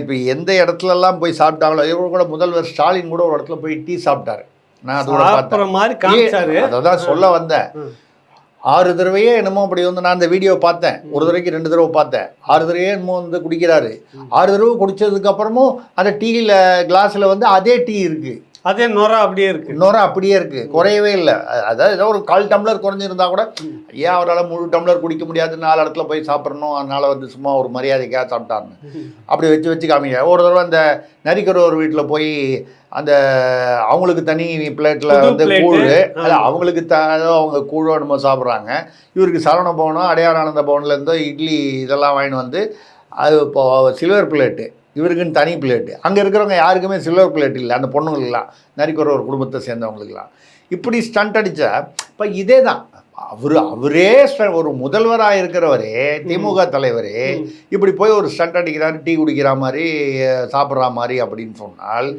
இப்போ எந்த இடத்துலலாம் போய் சாப்பிட்டாங்களோ இவங்க கூட முதல்வர் ஸ்டாலின் கூட ஒரு இடத்துல போய் டீ சாப்பிட்டாரு. நான் அதோட பார்த்தேன். மாதிரி காமிச்சாரு. அதை தான் சொல்ல வந்தேன். ஆறு தடவையே என்னமோ அப்படி வந்து நான் அந்த வீடியோ பார்த்தேன். ஒரு தடவைக்கு ரெண்டு தடவை பார்த்தேன். ஆறு தடவையே என்னமோ வந்து குடிக்கிறாரு. ஆறு தடவை குடிச்சதுக்கு அப்புறமும் அந்த டீயில் கிளாஸில் வந்து அதே டீ இருக்கு. அதே நுர அப்படியே இருக்கு. இன்னொரு அப்படியே இருக்கு. குறையவே இல்லை. அதாவது ஏதோ ஒரு கால் டம்ளர் குறைஞ்சிருந்தா கூட ஏன் அவரால் முழு டம்ளர் குடிக்க முடியாது. நாலு இடத்துல போய் சாப்பிட்றணும் அதனால வந்து சும்மா ஒரு மரியாதைக்காக சாப்பிட்டாருன்னு. அப்படி வச்சு வச்சு காமிங்க ஒரு தடவை அந்த நரிக்கிற ஒரு வீட்டில் போய் அந்த அவங்களுக்கு தனி பிளேட்டில் வந்து. கூழ். அது அவங்களுக்கு த ஏதோ அவங்க கூழோ நம்ம சாப்பிட்றாங்க. இவருக்கு சரவண பவனம் அடையாரானந்த பவன்லேருந்தோ இட்லி இதெல்லாம் வாங்கிட்டு வந்து அது இப்போ சில்வர் பிளேட்டு. இவருக்குன்னு தனி பிளேட்டு. அங்கே இருக்கிறவங்க யாருக்குமே சில்வர் பிளேட் இல்லை. அந்த பொண்ணுங்களுக்கெல்லாம் நரிக்கிற ஒரு குடும்பத்தை சேர்ந்தவங்களுக்கெல்லாம். இப்படி ஸ்டண்ட் அடித்தா இப்போ இதே தான் அவர் அவரே ஒரு முதல்வராக இருக்கிறவரே திமுக தலைவரே இப்படி போய் ஒரு ஸ்டண்ட் அடிக்கிறாரு டீ குடிக்கிற மாதிரி சாப்பிட்ற மாதிரி அப்படின்னு சொன்னால்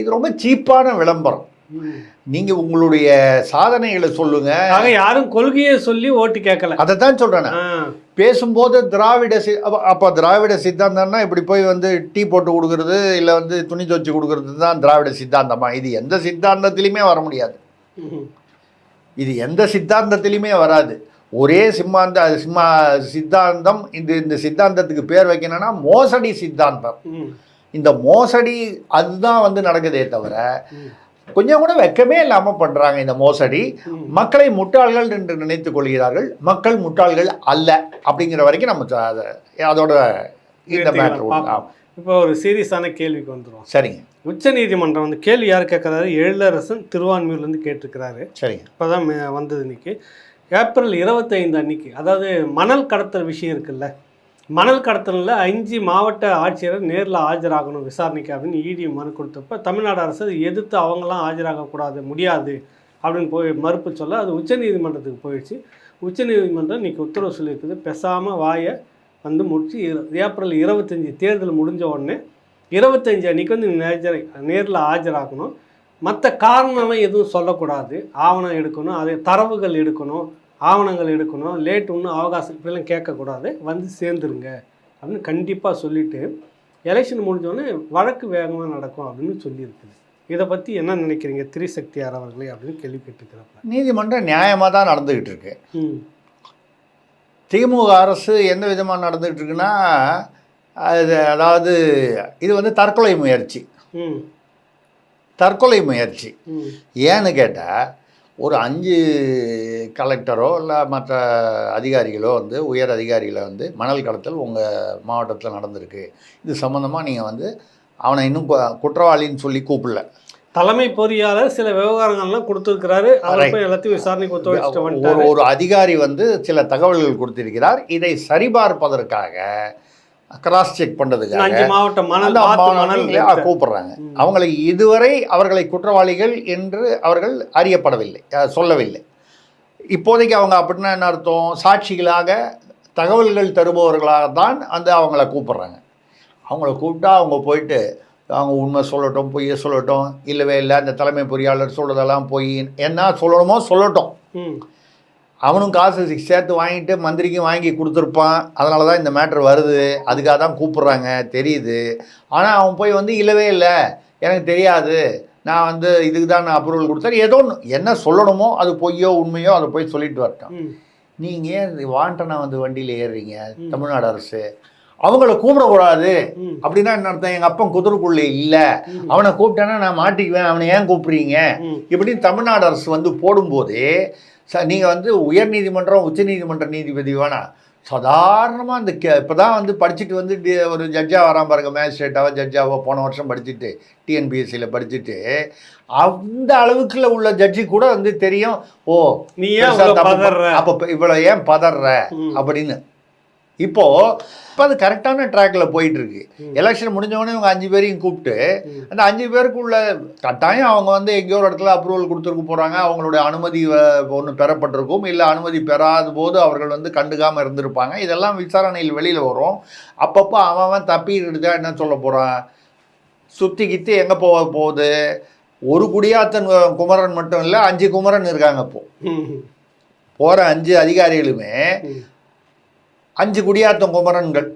இது ரொம்ப சீப்பான விளம்பரம். ம். நீங்கள் உங்களுடைய சாதனைகளை சொல்லுங்கள் ஆக யாரும் கொள்கையை சொல்லி ஓட்டு கேட்கல அதை தான் சொல்கிறேன் ஆ. பேசும்போது திராவிட சி அப்ப- திராவிட சித்தாந்தம்னா இப்படி போய் வந்து டீ போட்டு கொடுக்கறது இல்லை வந்து துணி துவச்சி கொடுக்கறது தான் திராவிட சித்தாந்தமா இது எந்த சித்தாந்தத்திலையுமே வர முடியாது. இது எந்த சித்தாந்தத்திலையுமே வராது ஒரே சிம்மாந்த சிம்மா சித்தாந்தம் இந்த இந்த சித்தாந்தத்துக்கு பேர் வைக்கணும்னா மோசடி சித்தாந்தம். இந்த மோசடி அதுதான் வந்து நடக்குதே தவிர. கொஞ்சம் கூட வெக்கமே இல்லாமல் பண்ணுறாங்க இந்த மோசடி. மக்களை முட்டாள்கள் என்று நினைத்துக் கொள்கிறார்கள். மக்கள் முட்டாள்கள் அல்ல அப்படிங்கிற வரைக்கும் நம்ம அதோட இந்த மேட்ரு. இப்போ ஒரு சீரியஸான கேள்விக்கு வந்துடும் சரிங்க. உச்ச நீதிமன்றம் வந்து கேள்வி யார் கேட்கறாரு? எழிலரசன் திருவான்மியூர்லேருந்து கேட்டிருக்கிறாரு. சரிங்க. இப்போ தான் வந்தது இன்னைக்கு. ஏப்ரல் இருபத்தைந்து அன்னைக்கு அதாவது மணல் கடத்தல் விஷயம் இருக்குல்ல? மணல் கடத்தலில் அஞ்சு மாவட்ட ஆட்சியர் நேரில் ஆஜராகணும் விசாரணைக்கு அப்படின்னு இடி மனு கொடுத்தப்ப தமிழ்நாடு அரசு எதிர்த்து அவங்களாம் ஆஜராகக்கூடாது முடியாது அப்படின்னு போய் மறுப்பு சொல்ல அது உச்சநீதிமன்றத்துக்கு போயிடுச்சு. உச்சநீதிமன்றம் இன்னைக்கு உத்தரவு சொல்லியிருக்குது. பேசாமல் வாயை வந்து முடிச்சு இரு- ஏப்ரல் இருபத்தஞ்சி தேர்தல் முடிஞ்ச உடனே இருபத்தஞ்சி அன்றைக்கி வந்து நேஜரை நேரில் ஆஜராகணும். மற்ற காரணமே எதுவும் சொல்லக்கூடாது. ஆவணம் எடுக்கணும் அதே தரவுகள் எடுக்கணும். ஆவணங்கள் எடுக்கணும் லேட் இன்னும் அவகாசம் இப்படிலாம் கேட்கக்கூடாது. வந்து சேர்ந்துருங்க. அப்படின்னு கண்டிப்பாக சொல்லிட்டு எலெக்ஷன் முடிஞ்சோடனே வழக்கு வேகமாக நடக்கும் அப்படின்னு சொல்லியிருக்குது. இதை பற்றி என்ன நினைக்கிறீங்க? திரிசக்தியார் அவர்களே அப்படின்னு கேள்வி கேட்டுக்கிறப்ப நீதிமன்றம் நியாயமாக தான் நடந்துக்கிட்டு இருக்கு. திமுக அரசு எந்த விதமாக நடந்துகிட்டு இருக்குன்னா அது அதாவது இது வந்து தற்கொலை முயற்சி. ம். தற்கொலை முயற்சி. ஏன்னு கேட்டால் ஒரு அஞ்சு கலெக்டரோ இல்லை மற்ற அதிகாரிகளோ வந்து உயர் அதிகாரிகளை வந்து மணல் கடத்தல் உங்கள் மாவட்டத்தில் நடந்திருக்கு. இது சம்மந்தமாக நீங்கள் வந்து அவனை இன்னும் குற்றவாளின்னு சொல்லி கூப்பிடல. தலைமை பொறியாளர் சில விவகாரங்கள்லாம் கொடுத்துருக்கிறாரு. அவர். போய் எல்லாத்தையும் விசாரணைக்கு ஒத்துழைச்சிட்டு ஒரு ஒரு அதிகாரி வந்து சில தகவல்கள் கொடுத்திருக்கிறார். இதை சரிபார்ப்பதற்காக கிராஸ் செக் பண்ணுறதுக்காக அஞ்சு மாவட்டம் மணல் கூப்பிடுறாங்க. அவங்களை இதுவரை அவர்களை குற்றவாளிகள் என்று அவர்கள் அறியப்படவில்லை சொல்லவில்லை. இப்போதைக்கு அவங்க அப்படின்னா என்ன அர்த்தம்? சாட்சிகளாக தகவல்கள் தருபவர்களாக தான் அந்த அவங்கள கூப்பிடுறாங்க. அவங்கள கூப்பிட்டா அவங்க போயிட்டு அவங்க உண்மை சொல்லட்டும் பொய்யை சொல்லட்டும் இல்லவே இல்லை அந்த தலைமை பொறியாளர் சொல்கிறதெல்லாம் பொய் என்ன சொல்லணுமோ சொல்லட்டும். அவனும் காசு சேர்த்து வாங்கிட்டு மந்திரிக்கும் வாங்கி கொடுத்துருப்பான். அதனால தான் இந்த மேட்ரு வருது. அதுக்காக தான் கூப்பிட்றாங்க. தெரியுது. ஆனால் அவன் போய் வந்து இல்லவே இல்லை. எனக்கு தெரியாது. நான் வந்து இதுக்கு தான் நான் அப்ரூவல் கொடுத்தேன். ஏதோ ஒன்று என்ன சொல்லணுமோ அது பொய்யோ உண்மையோ அதை போய் சொல்லிட்டு வரட்டும். ம். நீங்கள் ஏன் வாண்டனா வந்து வண்டியில் ஏறுறீங்க? தமிழ்நாடு அரசு. அவங்கள கூப்பிடக்கூடாது. அப்படின்னா என்ன அர்த்தம்? எங்கள் அப்பன் குதிரைக்குள்ளே இல்லை. அவனை கூப்பிட்டேன்னா நான் மாட்டிக்குவேன். அவனை ஏன் கூப்பிட்றீங்க? இப்படின்னு தமிழ்நாடு அரசு வந்து போடும்போதே ச நீங்கள் வந்து உயர்நீதிமன்றம் உச்சநீதிமன்ற நீதிபதி வேணாம் சாதாரணமாக அந்த கே இப்போ தான் வந்து படிச்சுட்டு வந்து டி- ஒரு ஜட்ஜாக வரான் பாருங்க மேஜிஸ்ட்ரேட்டாவோ ஜட்ஜாவோ போன வருஷம் படிச்சுட்டு டிஎன்பிஎஸ்சியில் படிச்சுட்டு அந்த அளவுக்குள்ள உள்ள ஜட்ஜி கூட வந்து தெரியும் ஓ நீ ஏன் அப்போ இவ்வளோ ஏன் பதற. அப்படின்னு. இப்போ இப்போ அது கரெக்டான ட்ராக்ல போயிட்டு இருக்கு எலெக்ஷன் முடிஞ்ச உடனே இவங்க அஞ்சு பேரையும் கூப்பிட்டு. அந்த அஞ்சு பேருக்குள்ள கட்டாயம் அவங்க வந்து எங்கேயோ ஒரு இடத்துல அப்ரூவல் கொடுத்துருக்க போகிறாங்க அவங்களுடைய அனுமதி ஒன்று பெறப்பட்டிருக்கும். இல்லை அனுமதி பெறாத போது அவர்கள் வந்து கண்டுக்காமல் இருந்திருப்பாங்க. இதெல்லாம் விசாரணையில் வெளியில் வரும். அப்பப்போ அவன் அவன் தப்பிட்டு தான் என்ன சொல்ல போகிறான் சுற்றி கித்தி எங்கே போக போகுது? ஒரு குடியாத்தன் குமரன் மட்டும் இல்லை அஞ்சு குமரன் இருக்காங்க இப்போ. ம். போகிற அஞ்சு அதிகாரிகளுமே அஞ்சு குடியாத்தம் குமரன்கள்.